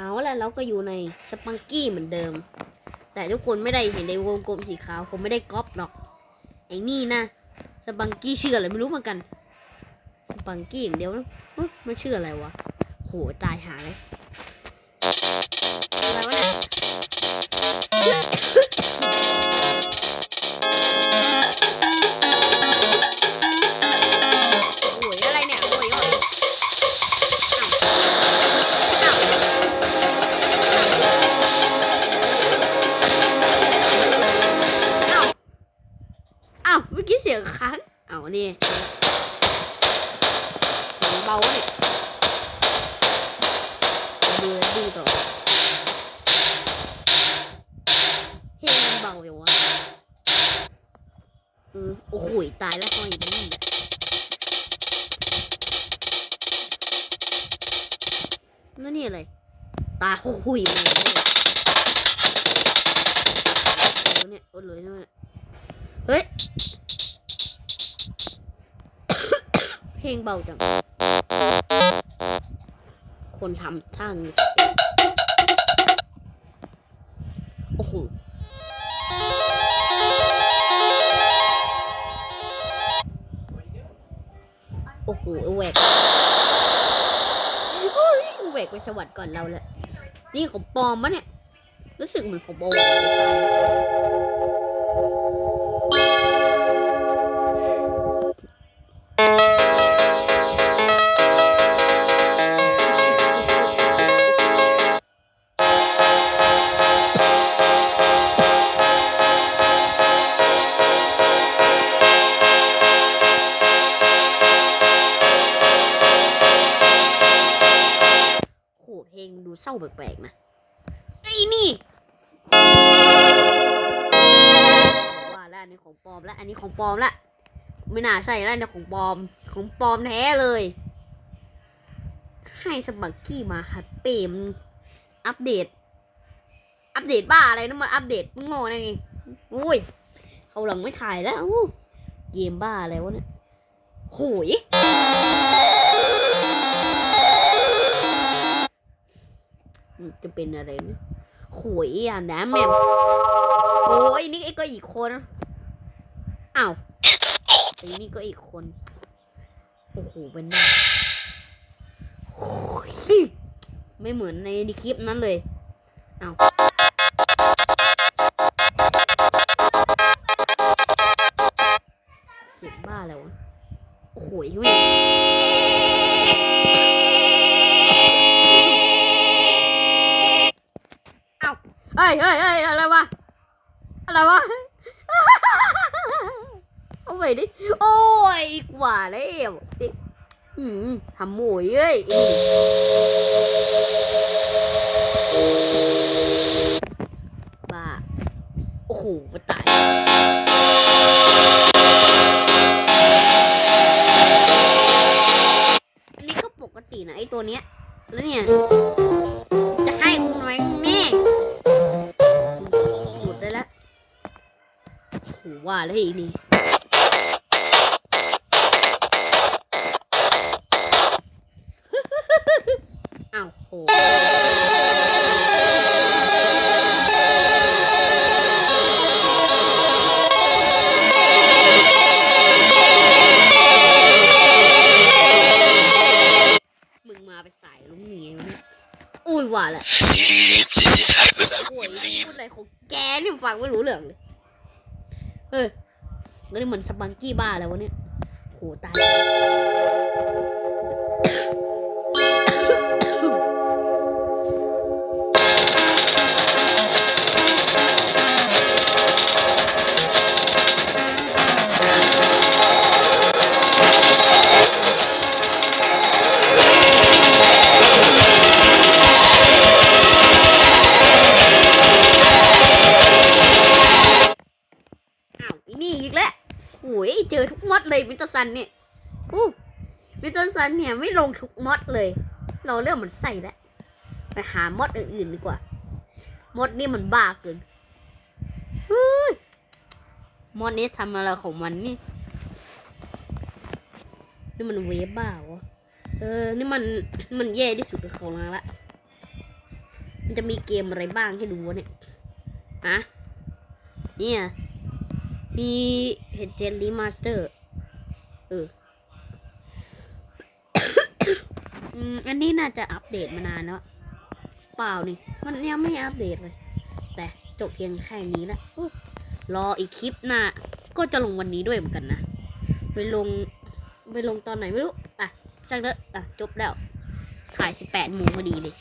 เอาละเราก็อยู่ในสปังกี้เหมือนเดิม แต่ทุกคนไม่ได้เห็นในวงกลมสีขาวผมไม่ได้ก๊อปหรอกไอ้นี่นะสปังกี้ชื่ออะไรไม่รู้เหมือนกันสปังกี้อย่างเดียวนะมันชื่ออะไรวะโหตายหาเลยอะไรวะเนี่ย นี่เสียงเบาเนี่ยดูดูต่อเพลงมันเบาอยู่วะเออโอ้โหตายแล้วห้อยไปนี่แหละนั่นนี่อะไร ตาหุยมาเลยเนี่ยโอ้เลยเนี่ยเฮ้ย ลงเบาจัง คนทำท่านโอ้โหโอ้โหแหวกโอ้ยแหวกไปสวรรค์ก่อนเราเลยนี่ของปลอมมะเนี่ย รู้สึกเหมือนของปลอม ร้าแปลกๆนะไอ้นี่ว่าแล้วอันนี้ของปลอมแล้วอันนี้ของปลอมละไม่น่าใช่แล้วอันนี้ของปลอมของปลอมแท้เลย ให้สบักกี้มาฮัดเปมนอัปเดต อัปเดตบ้าอะไรนะมาอัปเดตมึงโง่นะไงอุ้ยเขาหลังไม่ถ่ายแล้วอู้เกมบ้าอะไรวะเนี่ยโหย จะเป็นอะไรเนี่ยโหยอะนะแม่มโอ้ยนี่ไอ้ก็อีกคนอ้าวไอ้นี่ก็อีกคน โอ้โหเป็นหน้าไม่เหมือนในคลิปนั้นเลยอ้าวเสียงบ้าแล้วโอ้โหแม่ง ยเฮ้ยเฮ้ยอะไรวะ อะไรวะ เอาไปดิ โอ้ยกว่าแล้วอืมทำหมวยเอ้ยบ้า โอ้โหมาตายอันนี้ก็ปกตินะไอตัวเนี้ย แล้วเนี่ย จะให้กูหน่อยแม่ ว่าแล้วอีนี่อ้าวโหมึงมาไปสายลุงหนีวะเนี่ยอุ้ยว่าแหละโอ้ยพูดอะไรของแกนี่ฟังไม่รู้เรื่องเลย เฮ้ยก็นี่เหมือนสปังกี้บ้าแล้ววะเนี่ยโหตาย วิตอร์ซันเนี่ยอู้มิเตอร์ซันเนี่ยไม่ลงทุกมอดเลย เราเริ่มมันใส่แล้วไปหามอดอื่นๆดีกว่ามอดนี่มันบ้าเกินมอดนี้ทำอะไรของมันนี่ นี่มันเวบ้าวะเออ นี่มัน มันแย่ที่สุดของเราละ มันจะมีเกมอะไรบ้างให้ดูวะเนี่ยอะเนี่ย มีเฮดเจนรีมาสเตอร์ เอออันนี้น่าจะอัปเดตมานานแล้วเปล่านี่ มันยังไม่อัปเดตเลย แต่จบเพียงแค่นี้แหละรออีกคลิปหน้าก็จะลงวันนี้ด้วยเหมือนกันนะไปลงไปลงตอนไหนไม่รู้ อะช่างเถอะอะจบแล้ว ถ่ายสิบแปดโมงพอดีเลย